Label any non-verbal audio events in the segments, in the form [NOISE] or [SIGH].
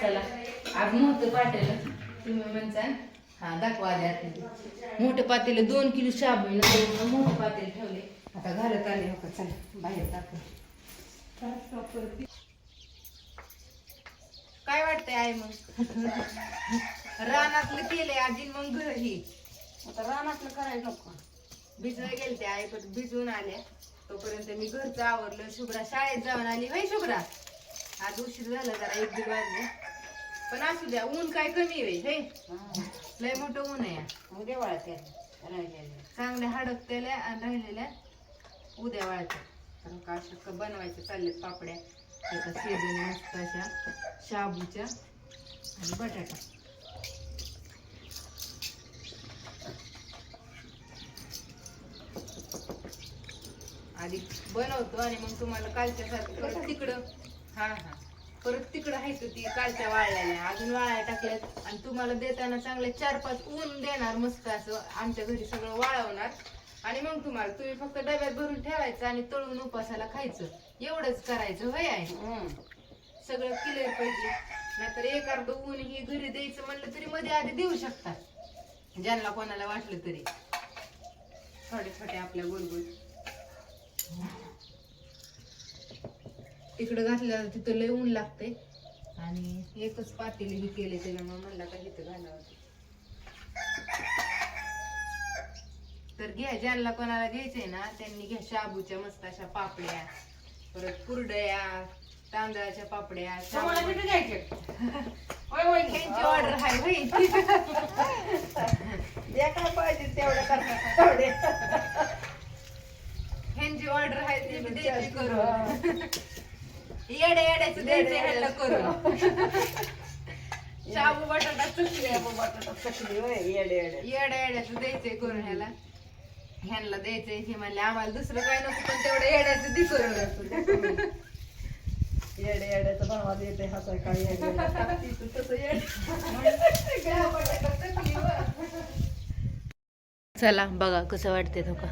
चला. आज मोठं पातेलं. तुम्ही म्हणता हा दाखवा आतमध्ये. मोठं पातेलं दोन किलो शाबू मोठं पातेलं ठेवले. आता घरात आले हो का? चला बाहेर काय वाटतंय आहे मग? रानातलं केलंय आधी मग घर ही. आता रानातलं करायचं नको. भिजवाय गेले ते आई पण भिजवून आल्या. तोपर्यंत मी घरचं आवरलं. शुभ्रा शाळेत जाऊन आली होय शुभ्रा? आज उशीर झाला जरा एक दीड वाजले. पण असू द्या ऊन काय कमी आहे हे लय मोठं ऊन आहे. उद्या वाळत राहिलेलं चांगल्या हडकतेल्या आणि राहिलेल्या उद्या कारण का अशा क- बनवायच्या चालल्यात पापड्या. त्याचा शेजून मस्त अशा शाबूच्या आणि बटाटा. आधी बनवतो आणि मग तुम्हाला कालच्या सारखं तिकडं? हा हा. परत तिकडं हायचं ती कालच्या वाळलेल्या. अजून वाळ्या टाकल्यात. आणि तुम्हाला देताना चांगले चार पाच ऊन देणार मस्त असं आमच्या घरी सगळं वाळवणार. आणि मग तुम्हाला तुम्ही फक्त डब्यात भरून ठेवायचं आणि तळून उपासाला खायचं. एवढंच करायचं होय आहे सगळं क्लिअर पाहिजे. नाहीतर एक अर्ध ऊन हे घरी द्यायचं म्हणलं तरी मध्ये आधी देऊ शकतात. ज्यांना कोणाला वाटलं तरी. छोटे छोटे आपल्या गोल तिकडं घातल्यावर तिथं लय ऊन लागते आणि एकच पातेली ही केले त्याच्यामुळे म्हणला का तिथं घालावं तर घ्या ज्यांना कोणाला घ्यायचंय ना त्यांनी घ्या शाबूच्या मस्त अशा पापड्या. परत कुरडया तांदळाच्या पापड्या तुम्हाला शाबू- किती घ्यायचे? [LAUGHS] होय होय. ह्यांची ऑर्डर आहे [LAUGHS] होय जे काय पाहिजे तेवढं करतात तेवढे ह्यांची ऑर्डर आहे ती बी द्यायची करून येड्या येड्याचं द्यायचं ह्यांना करून. [LAUGHS] शाबू बटाटा चुकले बटाटा. चकली होय येडे येडे येड्या येड्याचं द्यायचंय करून ह्याला. ह्यांना द्यायचंय हे म्हणले आम्हाला दुसरं काय नको पण तेवढं येड्याचं दि करून. येडे येड्याचं बनवा येते हसाय काय येडे तसं येडे [LAUGHS] चला बघा कसं वाटते तो का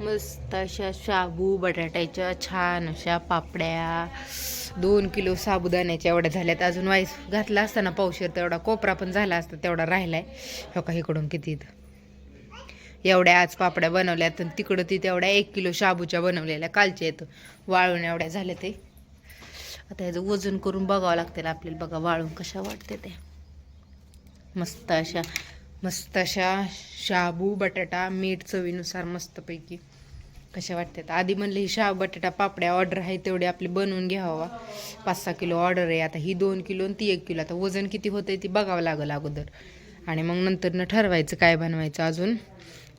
मस्त अशा शाबू बटाट्याच्या छान अशा पापड्या. दोन किलो साबुदाण्याच्या एवढ्या झाल्यात. अजून वाईस घातला असताना पावशेर तेवढा कोपरा पण झाला असता तेवढा राहिला हो का इकडून किती इथं. एवढ्या आज पापड्या बनवल्यात आणि तिकडं ती तेवढ्या एक किलो शाबूच्या बनवलेल्या कालच्या येतं वाळून एवढ्या झाल्या ते. आता याचं वजन करून बघावं लागतील आपल्याला. बघा वाळून कशा वाटते ते मस्त अशा मस्त अशा शाबू बटाटा मीठ चवीनुसार मस्तपैकी कशा वाटतात? आधी म्हणले ही शहा बटाटा पापड्या ऑर्डर आहे तेवढे आपली बनवून घ्यावा. पाच सहा किलो ऑर्डर आहे. आता ही दोन किलो आणि ती एक किलो. आता वजन किती होतंय ती बघावं लागेल अगोदर. आणि मग नंतर ठरवायचं काय बनवायचं अजून.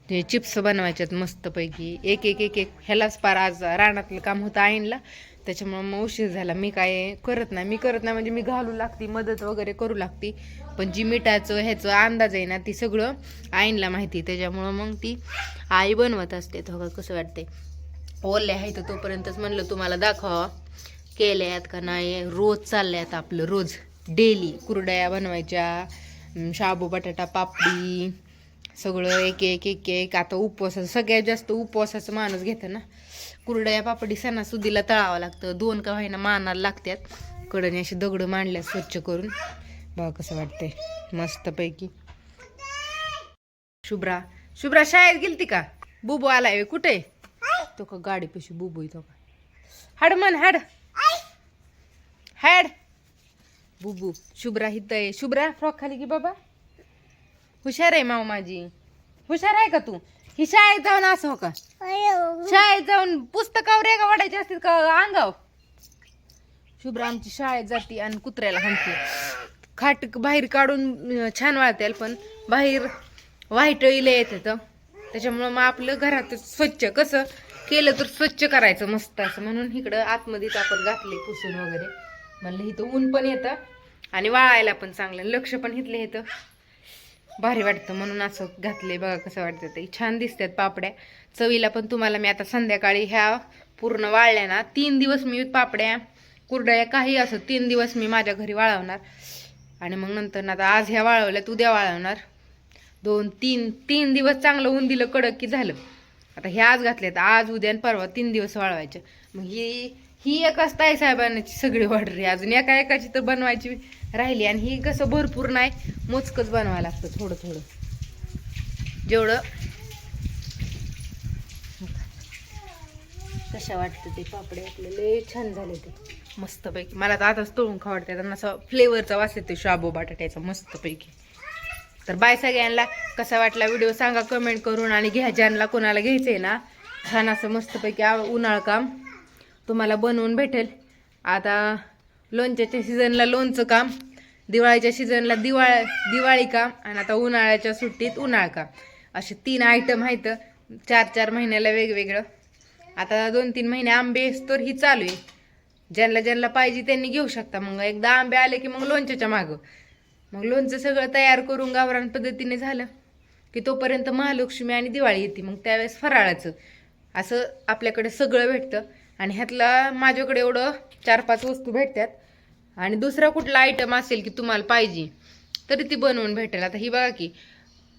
ते चिप्स बनवायच्यात मस्तपैकी. एक एक एक एक. ह्यालाच पार आज रानातलं काम होतं आईनला. त्याच्यामुळं मग उशीर झाला. मी काय करत नाही. मी करत नाही म्हणजे मी घालू लागती मदत वगैरे करू लागती. पण जी मिठाचं ह्याचं अंदाज आहे ना ती सगळं आईनला माहिती त्याच्यामुळं मग ती आई बनवत असते. तो कसं वाटते ओले आहे तर तोपर्यंतच म्हणलं तुम्हाला दाखवा केल्यात का नाही? रोज चालल्यात आपलं रोज. डेली. कुरडया बनवायच्या शाबू बटाटा पापडी सगळं एक एक एक एक. आता उपवासाचं सगळ्यात जास्त उपवासाचं माणूस घेतं ना. कुरडया पापडी सणासुदीला तळावं लागतं. दोन का व्हायना मानाला लागतात कडने अशी दगडं मांडल्या स्वच्छ करून. बघा कसं वाटतंय. मस्तपैकी. शुभ्रा. शुभ्रा शाळेत गेलती का? बुबू आलाय कुठे? तो का गाडी पशी बुबू तो का? हाड मन हाड. हाड. बुबू शुभ्रा हित आहे. शुभ्रा फ्रॉक खाली की बाबा. हुशार आहे माव माझी हुशार आहे का तू? ही शाळेत जाऊन असं हो का? शाळेत जाऊन पुस्तकावर एका वाढायचे असतील का अंगाव शुभ्रा आमची शाळेत जाते आणि कुत्र्याला हाणते. खाट बाहेर काढून छान वाळते पण बाहेर वाईट इले येतं त्याच्यामुळं मग आपलं घरातच स्वच्छ कसं केलं तर स्वच्छ करायचं मस्त असं. म्हणून इकडं आतमध्येच आपण घातले पुसून वगैरे. म्हणलं इथं ऊन पण येतं आणि वाळायला पण चांगलं. लक्ष पण इथलं येतं. भारी वाटतं. म्हणून असं घातले बघा कसं वाटतं ते. छान दिसतात पापड्या. चवीला पण तुम्हाला मी आता संध्याकाळी ह्या पूर्ण वाळल्या ना तीन दिवस मी पापड्या कुरड्या काही असं तीन दिवस मी माझ्या घरी वाळवणार. आणि मग नंतर ना आता आज ह्या वाळवल्यात उद्या वाळवणार. दोन तीन तीन दिवस चांगलं ऊन दिलं कडक की झालं. आता हे आज घातल्यात आज उद्या आणि परवा तीन दिवस वाळवायचे. मग ही ही एकच ताई साहेबांची सगळी ऑर्डर. अजून एका एकाची तर बनवायची राहिली. आणि ही कसं भरपूर नाही मोजकच बनवावं लागतं थोडं थोडं. जेवढं कशा वाटतं ते पापडे आपले लय छान झाले ते. मस्तपैकी. मला तर आताच तळून खावडते त्यांना असं फ्लेवरचा वास येतो शाबू बटाट्याचा मस्तपैकी. तर बाय सगळ्यांना. कसा वाटला व्हिडिओ सांगा कमेंट करून. आणि घ्या ज्यांना कोणाला घ्यायचंय ना छान असं मस्तपैकी उन्हाळ काम तुम्हाला बनवून भेटेल. आता लोणच्याच्या सीझनला लोणचं काम दिवाळीच्या सीझनला दिवाळ दिवाळी काम आणि आता उन्हाळ्याच्या सुट्टीत उन्हाळ काम. असे तीन आयटम आहेत. चार चार महिन्याला वेगवेगळं. आता दोन तीन महिने आंबे तर ही चालू आहे. ज्यांना ज्यांना पाहिजे त्यांनी घेऊ शकता. मग एकदा आंबे आले की मग लोणच्याच्या मागं. मग लोणचं सगळं तयार करून गावरान पद्धतीने झालं की तोपर्यंत महालक्ष्मी आणि दिवाळी येते. मग त्यावेळेस फराळाचं. असं आपल्याकडे सगळं भेटतं. आणि ह्यातला माझ्याकडे एवढं चार पाच वस्तू भेटतात आणि दुसरा कुठला आयटम असेल की तुम्हाला पाहिजे तरी ती बनवून भेटेल. आता ही बघा की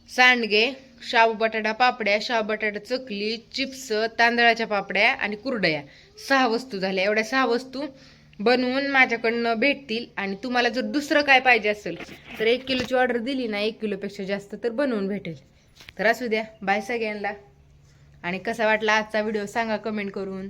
सांडगे शाबू बटाटा पापड्या शाबू बटाटा चकली चिप्स तांदळाच्या पापड्या आणि कुरडया. सहा वस्तू झाल्या. एवढ्या सहा वस्तू बनवून माझ्याकडनं भेटतील. आणि तुम्हाला जर दुसरं काय पाहिजे असेल तर एक किलोची ऑर्डर दिली ना एक किलोपेक्षा जास्त तर बनवून भेटेल. तर असू द्या. बाय सगळ्यांना. आणि कसा वाटला आजचा व्हिडिओ सांगा कमेंट करून.